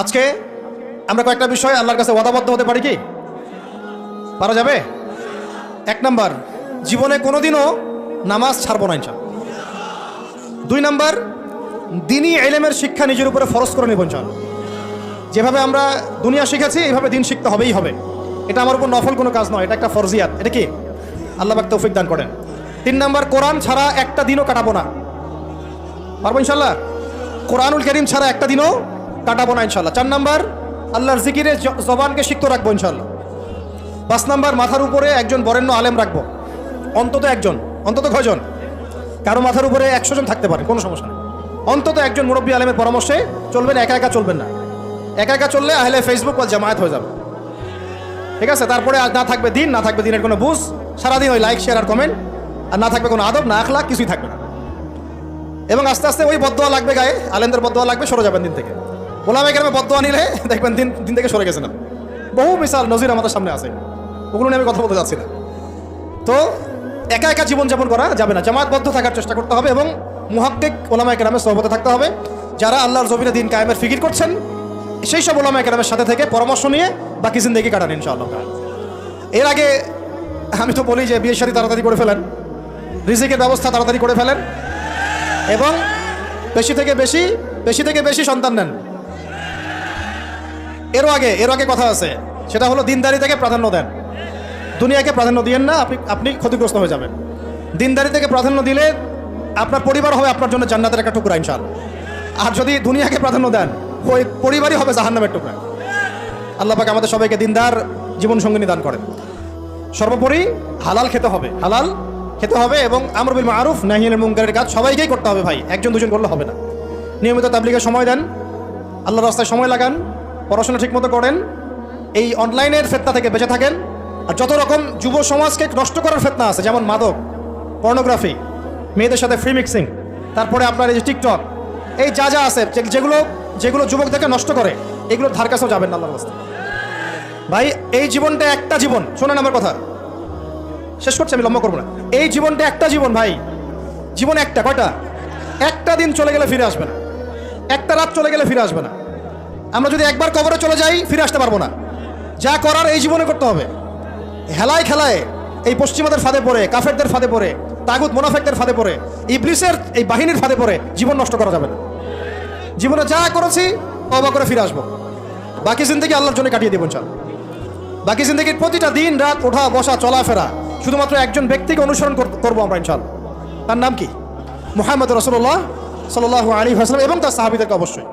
আজকে আমরা কয়েকটা বিষয় আল্লাহর কাছে ওয়াদাবদ্ধ হতে পারি কি? পারা যাবে? এক নাম্বার, জীবনে কোনোদিনও নামাজ ছাড়বো না ইনশাল দুই নাম্বার, দিনই এলেমের শিক্ষা নিজের উপরে ফরজ করে নেব ইনশাল যেভাবে আমরা দুনিয়া শিখেছি, এইভাবে দিন শিখতে হবেই হবে। এটা আমার উপর নফল কোনো কাজ নয়, এটা একটা ফরজিয়াত। এটা কি? আল্লাহ পাক তৌফিক দান করেন। তিন নাম্বার, কোরআন ছাড়া একটা দিনও কাটাবো না। পারব ইনশাল্লাহ কোরআনুল করিম ছাড়া একটা দিনও কাটাবো না ইনশাল্লাহ চার নাম্বার, আল্লাহর জিকিরে জবানকে সিক্ত রাখব ইনশাল্লাহ পাঁচ নাম্বার, মাথার উপরে একজন বরেণ্য আলেম রাখব। অন্তত একজন, অন্তত কয়জন? কারও মাথার উপরে একশো জন থাকতে পারে, কোনো সমস্যা নেই। অন্তত একজন মুরব্বী আলেমের পরামর্শে চলবেন, একা একা চলবেন না। একা একা চললে আহলে ফেসবুক বা জামায়াত হয়ে যাবে। ঠিক আছে? তারপরে আর না থাকবে দিন, না থাকবে দিনের কোনো বুঝ। সারাদিন ওই লাইক শেয়ার আর কমেন্ট আর না থাকবে কোনো আদব, না আখলা কিছুই থাকবে না। এবং আস্তে আস্তে ওই বদোয়া লাগবে গায়ে, আলেমদের বদোয়া লাগবে, সরে যাবেন দিন থেকে। গোলামে গ্রামে বদোয়া নিলে দেখবেন দিন দিন থেকে সরে গেছেন আপনি। বহু মিসাল নজির আমাদের সামনে আছে। ওগুলো নিয়ে আমি কথা বলতে যাচ্ছি না। তো একা একা জীবনযাপন করা যাবে না। জামাতবদ্ধ থাকার চেষ্টা করতে হবে এবং মুহাক্কিক ওলামা কেরামের সহবতে থাকতে হবে। যারা আল্লাহর জমিনে দিন কায়েমের ফিকির করছেন, সেই সব ওলামা কেরামের সাথে থেকে পরামর্শ নিয়ে বাকি জিন্দগি কাটান ইনশাআল্লাহ। এর আগে আমি তো বলি যে বিয়ের সাথে তাড়াতাড়ি করে ফেলেন। রিজিকের ব্যবস্থা তাড়াতাড়ি করে ফেলেন। এবং বেশি থেকে বেশি বেশি থেকে বেশি সন্তান নেন। এরও আগে এর আগে কথা আছে। সেটা হলো দিনদারি থেকে প্রাধান্য দেন। দুনিয়াকে প্রাধান্য দিয়েন না, আপনি আপনি ক্ষতিগ্রস্ত হয়ে যাবেন। দিনদারি থেকে প্রাধান্য দিলে আপনার পরিবার হবে আপনার জন্য জান্নাতের একটা টুকরা ইনশাল আর যদি দুনিয়াকে প্রাধান্য দেন, ওই পরিবারই হবে জাহান্নামের টুকরা। আল্লাহ আমাদের সবাইকে দিনদার জীবন সঙ্গিনী দান করেন। সর্বোপরি হালাল খেতে হবে, হালাল খেতে হবে এবং আমরবিল মারুফ নাহিয়ানের মুঙ্কারের কাজ সবাইকেই করতে হবে ভাই। একজন, দুজন করলে হবে না। নিয়মিত তাবলিগের সময় দেন, আল্লাহর রাস্তায় সময় লাগান পড়াশোনা ঠিকমতো করেন, এই অনলাইনের ফেতনা থেকে বেঁচে থাকেন, আর যত রকম যুব সমাজকে নষ্ট করার ফেতনা আছে, যেমন মাদক পর্নোগ্রাফি মেয়েদের সাথে ফ্রি মিক্সিং তারপরে আপনার এই যে টিকটক এই যা যা আছে যেগুলো যেগুলো যুবকদেরকে নষ্ট করে, এগুলো ধার কাছেও যাবেন না আল্লাহর ভাই, এই জীবনটা একটা জীবন, শোনেন আমার কথা। শেষ করছি, আমি লম্বা করব না। এই জীবনটা একটা জীবন, ভাই। জীবন একটা, কয়টা? একটা দিন চলে গেলে ফিরে আসবে না। একটা রাত চলে গেলে ফিরে আসবে না। আমরা যদি একবার কবরে চলে যাই, ফিরে আসতে পারব না। যা করার এই জীবনে করতে হবে। হেলায় খেলায় এই পশ্চিমাদের ফাঁদে পড়ে, কাফেরদের ফাঁদে পড়ে, তাগুত মোনাফেকদের ফাঁদে পড়ে, ইবলিসের এই বাহিনীর ফাঁদে পড়ে জীবন নষ্ট করা যাবে না। জীবনে যা করেছি তবা করে ফিরে আসব। বাকি জিন্দগি আল্লাহর জন্য কাটিয়ে দেবো চল বাকি জিন্দগির প্রতিটা দিন, রাত, ওঠা, বসা, চলাফেরা, শুধুমাত্র একজন ব্যক্তিকে অনুসরণ করব আমরা ইনশাল তার নাম কি? মোহাম্মদ রসুল্লাহ সাল্লাহ আলী হাসলাম এবং তার সাহাবিদেরকে অবশ্যই।